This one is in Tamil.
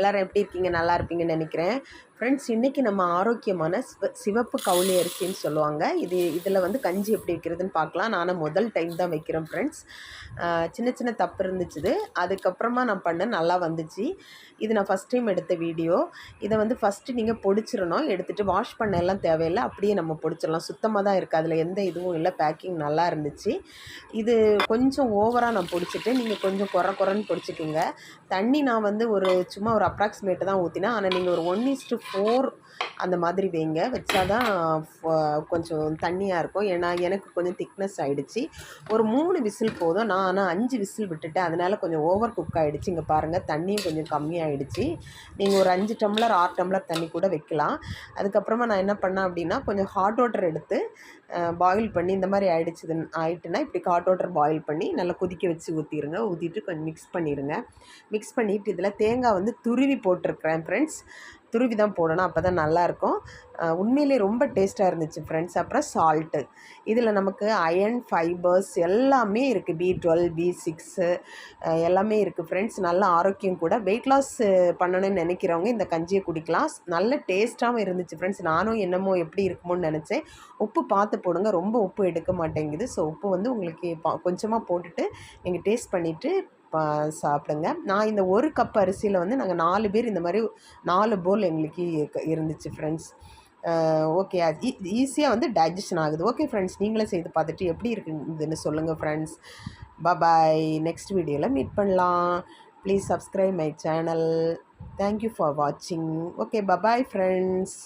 எல்லாரும் எல்லோரும் எப்படி இருக்கீங்க? நல்லா இருப்பீங்கன்னு நினைக்கிறேன். ஃப்ரெண்ட்ஸ் இன்றைக்கி நம்ம ஆரோக்கியமான சிவ சிவப்பு கவுளி அரிசின்னு சொல்லுவாங்க. இது இதில் வந்து கஞ்சி எப்படி வைக்கிறதுன்னு பார்க்கலாம். நானும் முதல் டைம் தான் வைக்கிறேன் ஃப்ரெண்ட்ஸ் சின்ன சின்ன தப்பு இருந்துச்சு அதுக்கப்புறமா நான் பண்ணேன் நல்லா வந்துச்சு. இது நான் ஃபஸ்ட் டைம் எடுத்த வீடியோ இதை வந்து ஃபஸ்ட்டு நீங்கள் பொடிச்சிடணும். எடுத்துகிட்டு வாஷ் பண்ண எல்லாம் தேவையில்லை. அப்படியே நம்ம பொடிச்சிடலாம். சுத்தமாக தான் இருக்குது அதில் எந்த இதுவும் இல்லை. பேக்கிங் நல்லா இருந்துச்சு. இது கொஞ்சம் ஓவராக நான் பொடிச்சிட்டு நீங்கள் கொஞ்சம் குறை குறைன்னு பொடிச்சிக்கோங்க. தண்ணி நான் வந்து ஒரு சும்மா ஒரு அப்ராக்சிமேட்டு தான் ஊற்றினேன் ஆனால் நீங்கள் ஒரு ஒன் இஸ்டு ஃபோர் அந்த மாதிரி வைங்க. வச்சாதான் கொஞ்சம் தண்ணியாக இருக்கும். ஏன்னா எனக்கு கொஞ்சம் திக்னஸ் ஆகிடுச்சு ஒரு மூணு விசில் போதும். நான் ஆனால் அஞ்சு விசில் விட்டுட்டேன். அதனால் கொஞ்சம் ஓவர் குக் ஆகிடுச்சு இங்கே பாருங்கள் தண்ணியும் கொஞ்சம் கம்மியாகிடுச்சு நீங்கள் ஒரு அஞ்சு டம்ளர் ஆறு டம்ளர் தண்ணி கூட வைக்கலாம். அதுக்கப்புறமா நான் என்ன பண்ணேன் அப்படின்னா கொஞ்சம் ஹாட் வாட்டர் எடுத்து பாயில் பண்ணி இந்த மாதிரி ஆகிடுச்சுது ஆயிட்டுனா இப்படி ஹாட் வாட்டர் பாயில் பண்ணி நல்லா கொதிக்க வச்சு ஊற்றிடுங்க ஊற்றிட்டு கொஞ்சம் மிக்ஸ் பண்ணிடுங்க மிக்ஸ் பண்ணிவிட்டு இதில் தேங்காய் வந்து துருவி போட்டிருக்கிறேன் ஃப்ரெண்ட்ஸ் துருவி தான் போடணும் அப்போ தான் நல்லாயிருக்கும். உண்மையிலே ரொம்ப டேஸ்ட்டாக இருந்துச்சு ஃப்ரெண்ட்ஸ் அப்புறம் சால்ட்டு இதில் நமக்கு அயன் ஃபைபர்ஸ் எல்லாமே இருக்குது பி டுவெல் பி சிக்ஸு எல்லாமே இருக்குது ஃப்ரெண்ட்ஸ் நல்ல ஆரோக்கியம் கூட. வெயிட் லாஸ் பண்ணணும்னு நினைக்கிறவங்க இந்த கஞ்சியை குடிக்கலாம். நல்ல டேஸ்ட்டாகவும் இருந்துச்சு ஃப்ரெண்ட்ஸ் நானும் என்னமோ எப்படி இருக்குமோன்னு நினச்சேன். உப்பு பார்த்து போடுங்க. ரொம்ப உப்பு எடுக்க மாட்டேங்குது. ஸோ உப்பு வந்து உங்களுக்கு கொஞ்சமாக போட்டுட்டு நீங்கள் டேஸ்ட் பண்ணிவிட்டு சாப்பிடுங்க. நான் இந்த ஒரு கப் அரிசியில் வந்து நாங்கள் நாலு பேர் இந்த மாதிரி நாலு போல் எங்களுக்கு இருந்துச்சு ஃப்ரெண்ட்ஸ் ஓகே அது ஈஸியாக வந்து டைஜஷன் ஆகுது. ஓகே ஃப்ரெண்ட்ஸ் நீங்களே செய்து பார்த்துட்டு எப்படி இருக்குதுன்னு சொல்லுங்கள் ஃப்ரெண்ட்ஸ் பாய் நெக்ஸ்ட் வீடியோவில் மீட் பண்ணலாம். Please subscribe my channel thank you for வாட்சிங் ஓகே பபாய் ஃப்ரெண்ட்ஸ்